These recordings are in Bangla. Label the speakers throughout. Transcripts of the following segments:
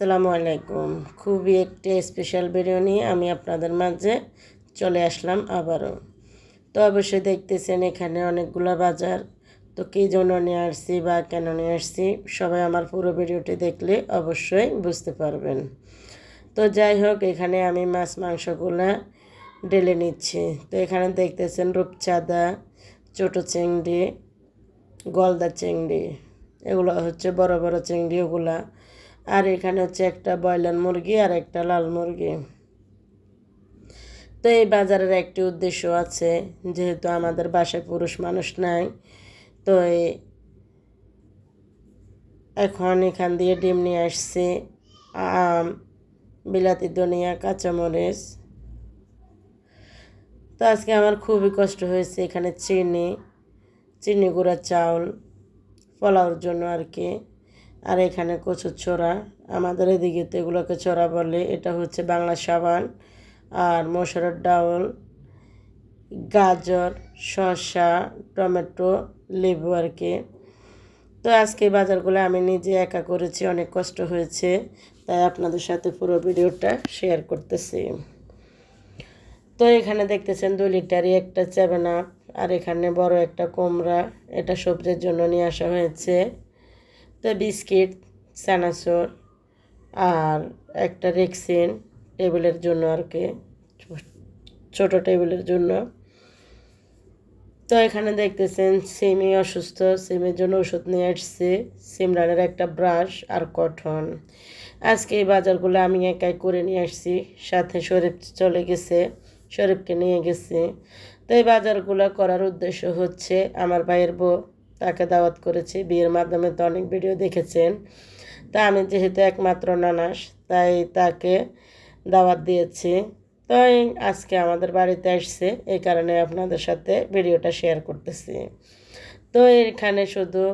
Speaker 1: আসসালামু আলাইকুম। খুবই একটি স্পেশাল ভিডিও নিয়ে আমি আপনাদের মাঝে চলে আসলাম আবারও। তো অবশ্যই দেখতেছেন এখানে অনেকগুলো বাজার। তো কী জন্য নিয়ে আসছি বা কেন নিয়ে আসছি, সবাই আমার পুরো ভিডিওটি দেখলে অবশ্যই বুঝতে পারবেন। তো যাই হোক, এখানে আমি মাছ, মাংসগুলা ঢেলে নিচ্ছি। তো এখানে দেখতেছেন রূপচাঁদা, ছোটো চিংড়ি, গলদা চিংড়ি, এগুলো হচ্ছে বড় বড় চিংড়ি ওগুলা আর এখানে হচ্ছে একটা ব্রয়লার মুরগি আর একটা লাল মুরগি। তো এই বাজারের একটি উদ্দেশ্য আছে, যেহেতু আমাদের বাসায় পুরুষ মানুষ নাই, তো এখন এখান দিয়ে ডিম নিয়ে আসছে, আম, বিলাতি, ধনিয়া, কাঁচামরিচ। তো আজকে আমার খুবই কষ্ট হয়েছে এখানে চিনি চিনি গুঁড়া, চাউল, পোলাওর জন্য আর কি। আর এখানে কচুর ছোড়া আমাদের এদিকে তো এগুলোকে ছোড়া বলে, এটা হচ্ছে বাংলা সাবান আর মসুরের ডাউল, গাজর, শসা, টমেটো, লেবু আর কি। তো আজকে বাজারগুলো আমি নিজে একা করেছি, অনেক কষ্ট হয়েছে, তাই আপনাদের সাথে পুরো ভিডিওটা শেয়ার করতেছি। তো এখানে দেখতেছেন দুই লিটারই একটা সেভেন আপ আর এখানে বড় একটা কোমরা এটা সবজির জন্য নিয়ে আসা হয়েছে। তো বিস্কিট, সানাসুর আর একটা রেক্সিন টেবিলের জন্য আর কি, ছোট টেবিলের জন্য। তো এখানে দেখতেছেন, সিমি অসুস্থ, সিমের জন্য ওষুধ নিয়ে আসছি। সিমরানের একটা ব্রাশ আর কটন। আজকে এই বাজারগুলো আমি একাই করে নিয়ে আসছি। সাথে শরীফ চলে গেছে, শরীফকে নিয়ে গেছি। তো এই বাজারগুলো করার উদ্দেশ্য হচ্ছে আমার ভাইয়ের বউ তাকে দাওয়াত করেছি। বিয়ের মাধ্যমে তো অনেক ভিডিও দেখেছেন। তা আমি যেহেতু একমাত্র নানাস, তাই তাকে দাওয়াত দিয়েছি। তো এই আজকে আমাদের বাড়িতে আসছে। এই কারণে আপনাদের সাথে ভিডিওটা শেয়ার করতেছি। তো এখানে শুধু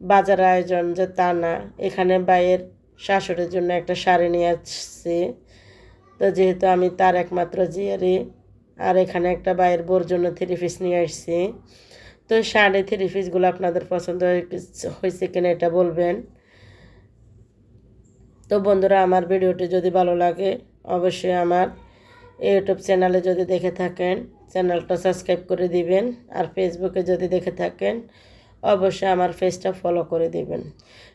Speaker 1: বাজার আয়োজন যে তা না, এখানে বাইয়ের শাশুড়ির জন্য একটা শাড়ি নিয়ে আসছি। তো যেহেতু আমি তার একমাত্র জিয়ারি, আর এখানে একটা বাইয়ের বোর জন্য থ্রি পিস নিয়ে আসছি। তো শাড়ি থ্রি পিসগুলো আপনাদের পছন্দ হয়ে- হয়েছে কিনা এটা বলবেন। তো বন্ধুরা, আমার ভিডিওটি যদি ভালো লাগে, অবশ্যই আমার ইউটিউব চ্যানেলে যদি দেখে থাকেন, চ্যানেলটা সাবস্ক্রাইব করে দিবেন, আর ফেসবুকে যদি দেখে থাকেন, অবশ্যই আমার পেজটা ফলো করে দিবেন।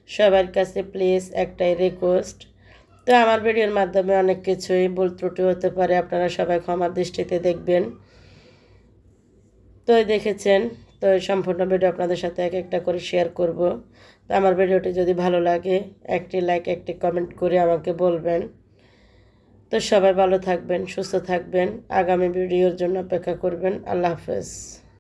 Speaker 1: সবার কাছে প্লিজ একটাই রিকোয়েস্ট তো আমার ভিডিওর মাধ্যমে অনেক কিছুই ভুল ত্রুটি হতে পারে, আপনারা সবাই ক্ষমার দৃষ্টিতে দেখবেন। তো দেখেছেন তো সম্পূর্ণ ভিডিও আপনাদের সাথে এক একটা করে শেয়ার করব। তো আমার ভিডিওটি যদি ভালো লাগে, একটি লাইক একটি কমেন্ট করে আমাকে বলবেন। তো সবাই ভালো থাকবেন, সুস্থ থাকবেন। আগামী ভিডিওর জন্য অপেক্ষা করবেন। আল্লাহ হাফেজ।